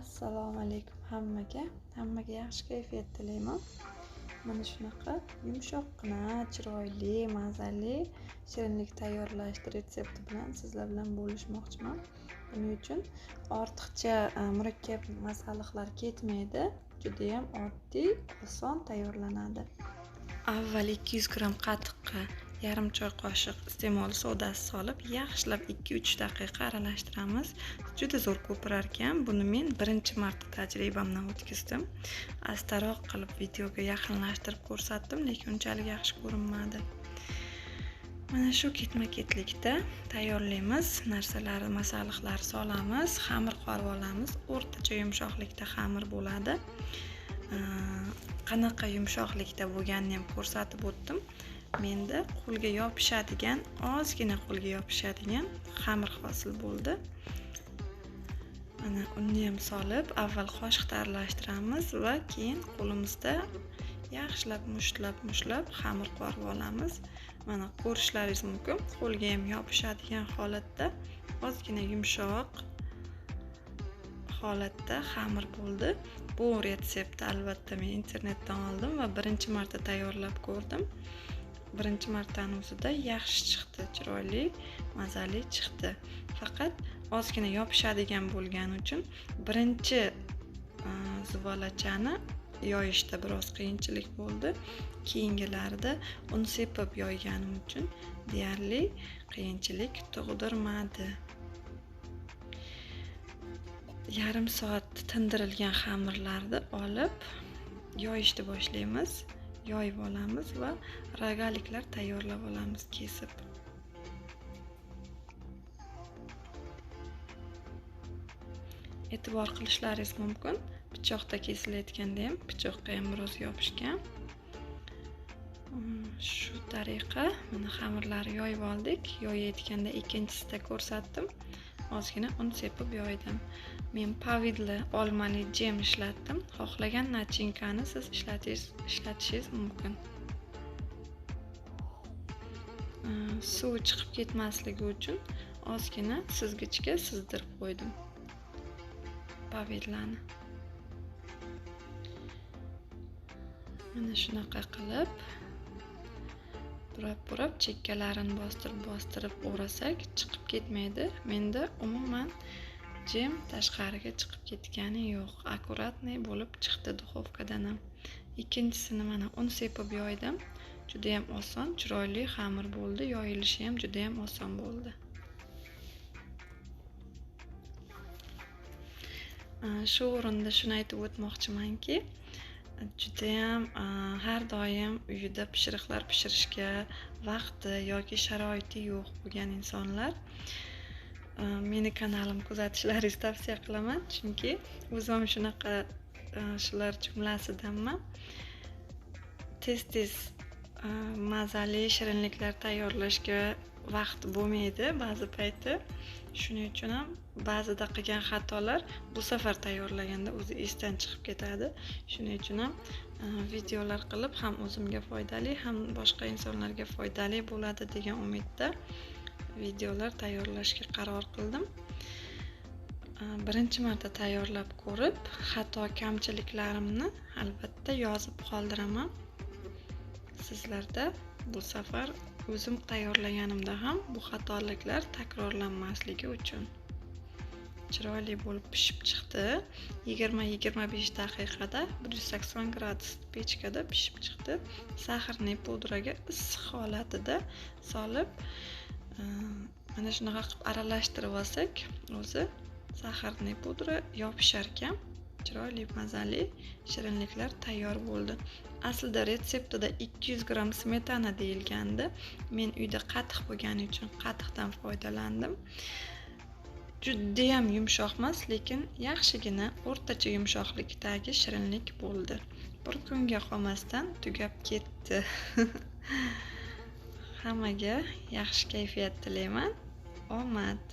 assalomu alaykum hammaga. Hammaga yaxshi kayfiyat tilayman. Mana shunaqa yumshoqqina chiroyli mazali shirinlik tayyorlash retsepti bilan sizlar bilan bo'lishmoqchiman. Buning uchun ortiqcha e, murakkab masalliqlar ketmaydi. Judayam oddiy oson tayyorlanadi. Avval 200 gramm qatiqqa yarim choy qoshiq iste'mol sodasi solib yaxshilab 2-3 daqiqa aralashtiramiz. Juda zo'r ko'pirar ekan. Buni men birinchi marta tajribamdan o'tkazdim. Astaroq qilib videoga yaqinlashtirib ko'rsatdim lekin unchalik yaxshi ko'rinmadi. Mana shu ketma ketlikda tayyorlaymiz narsalarni masalliqlarni solamiz xamir qorib olamiz. O'rtacha yumshoqlikda xamir bo'ladi. Qanaqa yumshoqlikda bo'lganini ham ko'rsatib o'tdim. Menda qo'lga yopishadigan ozgina qo'lga yopishadigan xamir hosil bo'ldi. Mana unni ham solib avval qoshiqda aralashtiramiz va keyin qo'limizda yaxshilab mushtlab mushtlab xamir qorib olamiz. Mana ko'rishlaringiz mumkin qo'lga ham yopishadigan holatda ozgina yumshoq holatda xamir bo'ldi. Bu retseptni albatta men internetdan oldim va birinchi marta tayyorlab ko'rdim. Birinchi martani o'zida yaxshi chiqdi chiroyli mazali chiqdi. Faqat ozgina yopishadigan bo'lgani uchun birinchi e, zuvalachani yoyishda biroz qiyinchilik bo'ldi. Keyingilarida un sepib yoyganim uchun deyarli qiyinchilik tug'dirmadi. Yarim soat tindirilgan xamirlarni olib yoyishni boshlaymiz. Yoyib olamiz va rogaliklar tayyorlab olamiz kesib. E'tibor qilishlaringiz mumkin. Pichoqda kesilayotganda ham pichoqqa ham biroz yopishgan. Hmm, shu tariqa mana xamirlarni yoyib oldik. Yoyayotganda ikkinchisida ko'rsatdim. Ozgina un sepib yoydim. Men pavidli olmali jem ishlatdim. Xohlagan nachinkani siz ishlatishingiz mumkin. Suvi chiqib ketmasligi uchun ozgina sizgichga sizdirib qo'ydim pavidlani. Mana shunaqa qilib burab burab chekkalarini bostirib bostirib o'rasak chiqib ketmaydi. Menda umuman jem tashqariga chiqib ketgani yo'q. Аккуратный bo'lib chiqdi duxovkadan ham. Ikkinchisini mana un sepib yoydim. Judayam oson chiroyli xamir bo'ldi. Yoyilishi ham judayam oson bo'ldi. Shu o'rinda shuni aytib o'tmoqchimanki judayam har doim uyida pishiriqlar pishirishga vaqti yoki sharoiti yo'q bo'lgan insonlar meni kanalim kuzatishlaringizni tavsiya qilaman. Chunki o'zim shunaqa shular jumlasidanman. Tez tez Э, mazali shirinliklar tayyorlashga vaqt bo'lmaydi ba'zi payti shuning uchun ham ba'zida qilgan xatolar bu safar tayyorlaganda o'zi esdan chiqib ketadi. Shuning uchun ham e, videolar qilib ham o'zimga foydali ham boshqa insonlarga foydali bo'ladi degan umidda videolar tayyorlashga qaror qildim. E, birinchi marta tayyorlab ko'rib xato kamchiliklarimni albatta yozib qoldiraman. Sizlarda bu safar o'zim tayyorlaganimda ham bu xatoliklar takrorlanmasligi uchun chiroyli bo'lib pishib chiqdi. Yigirma yigirma besh daqiqada bir yuz sakson gradus pechkada pishib chiqdi. Sahrli pudraga issiq holatida solib e, mana shunaqa qilib aralashtirib olsak o'zi saharniy pudra yopishar ekan. Chiroyli mazali shirinliklar tayyor bo'ldi. Aslida retseptida 200 gramm smetana deyilgandi. Men uyda qatiq bo'lgani uchun qatiqdan foydalandim. Judayam yumshoq emas lekin yaxshigina o'rtacha yumshoqlikdagi shirinlik bo'ldi. Bir kunga qolmasdan tugab ketdi. Hammaga yaxshi kayfiyat tilayman. Omad!